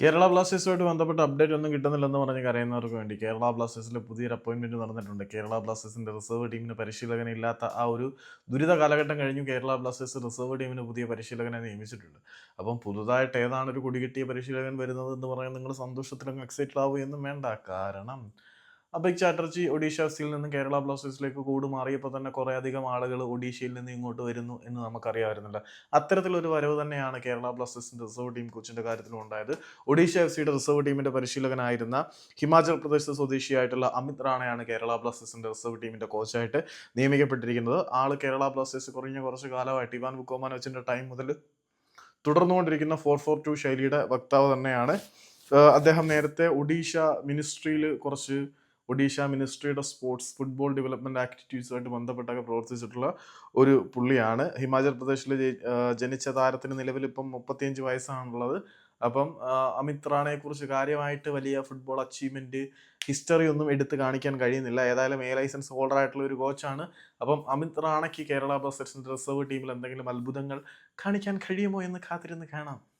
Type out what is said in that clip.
കേരള ബ്ലാസ്റ്റേഴ്സുമായിട്ട് ബന്ധപ്പെട്ട അപ്ഡേറ്റ് ഒന്നും കിട്ടുന്നില്ലെന്ന് പറഞ്ഞ് കരയുന്നവർക്ക് വേണ്ടി കേരള ബ്ലാസ്റ്റേഴ്സിൽ പുതിയൊരു അപ്പോയിൻമെന്റ് നടന്നിട്ടുണ്ട്. കേരള ബ്ലാസ്റ്റേഴ്സിന്റെ റിസർവ് ടീമിന് പരിശീലകൻ ഇല്ലാത്ത ആ ഒരു ദുരിത കാലഘട്ടം കഴിഞ്ഞു കേരള ബ്ലാസ്റ്റേഴ്സ് റിസർവ് ടീമിന് പുതിയ പരിശീലകനെ നിയമിച്ചിട്ടുണ്ട്. അപ്പം പുതുതായിട്ട് ഏതാണ് ഒരു കുടികെട്ടിയ പരിശീലകൻ വരുന്നത് എന്ന് പറയാൻ നിങ്ങൾ സന്തോഷത്തിലും എക്സൈറ്റഡ് ആവുകയൊന്നും വേണ്ട. കാരണം അഭിക് ചാറ്റർജി ഒഡീഷ എഫ് സിയിൽ നിന്ന് കേരള ബ്ലാസ്റ്റേഴ്സിലേക്ക് കൂട് മാറിയപ്പോൾ തന്നെ കുറേ അധികം ആളുകൾ ഒഡീഷയിൽ നിന്ന് ഇങ്ങോട്ട് വരുന്നു എന്ന് നമുക്കറിയാമായിരുന്നില്ല. അത്തരത്തിലൊരു വരവ് തന്നെയാണ് കേരള ബ്ലാസ്റ്റേഴ്സിന്റെ റിസർവ് ടീം കോച്ചിന്റെ കാര്യത്തിലും ഉണ്ടായത്. ഒഡീഷ എഫ് സിയുടെ റിസർവ് ടീമിന്റെ പരിശീലകനായിരുന്ന ഹിമാചൽ പ്രദേശ് സ്വദേശിയായിട്ടുള്ള അമിത് റാണയാണ് കേരള ബ്ലാസ്റ്റേഴ്സിന്റെ റിസർവ് ടീമിന്റെ കോച്ചായിട്ട് നിയമിക്കപ്പെട്ടിരിക്കുന്നത്. ആൾ കേരള ബ്ലാസ്റ്റേഴ്സ് കുറഞ്ഞ കുറച്ച് കാലമായിട്ട് ഇവാൻ ബുക്കോമാനോച്ചിന്റെ ടൈം മുതൽ തുടർന്നുകൊണ്ടിരിക്കുന്ന ഫോർ ഫോർ ടു ശൈലിയുടെ വക്താവ് തന്നെയാണ്. അദ്ദേഹം നേരത്തെ ഒഡീഷ മിനിസ്ട്രിയിൽ കുറച്ച് ഒഡീഷ മിനിസ്ട്രിയുടെ സ്പോർട്സ് ഫുട്ബോൾ ഡെവലപ്മെന്റ് ആക്ടിവിറ്റീസുമായിട്ട് ബന്ധപ്പെട്ടൊക്കെ പ്രവർത്തിച്ചിട്ടുള്ള ഒരു പുള്ളിയാണ്. ഹിമാചൽ പ്രദേശിൽ ജനിച്ച താരത്തിന് നിലവിൽ ഇപ്പം മുപ്പത്തിയഞ്ച് വയസ്സാണുള്ളത്. അപ്പം അമിത് റാണയെ കുറിച്ച് കാര്യമായിട്ട് വലിയ ഫുട്ബോൾ അച്ചീവ്മെന്റ് ഹിസ്റ്ററി ഒന്നും എടുത്ത് കാണിക്കാൻ കഴിയുന്നില്ല. ഏതായാലും എ ലൈസൻസ് ഹോൾഡർ ആയിട്ടുള്ള ഒരു കോച്ചാണ്. അപ്പം അമിത് റാണയ്ക്ക് കേരള ബ്ലാസ്റ്റേഴ്സിന്റെ റിസർവ് ടീമിൽ എന്തെങ്കിലും അത്ഭുതങ്ങൾ കാണിക്കാൻ കഴിയുമോ എന്ന് കാത്തിരുന്ന് കാണാം.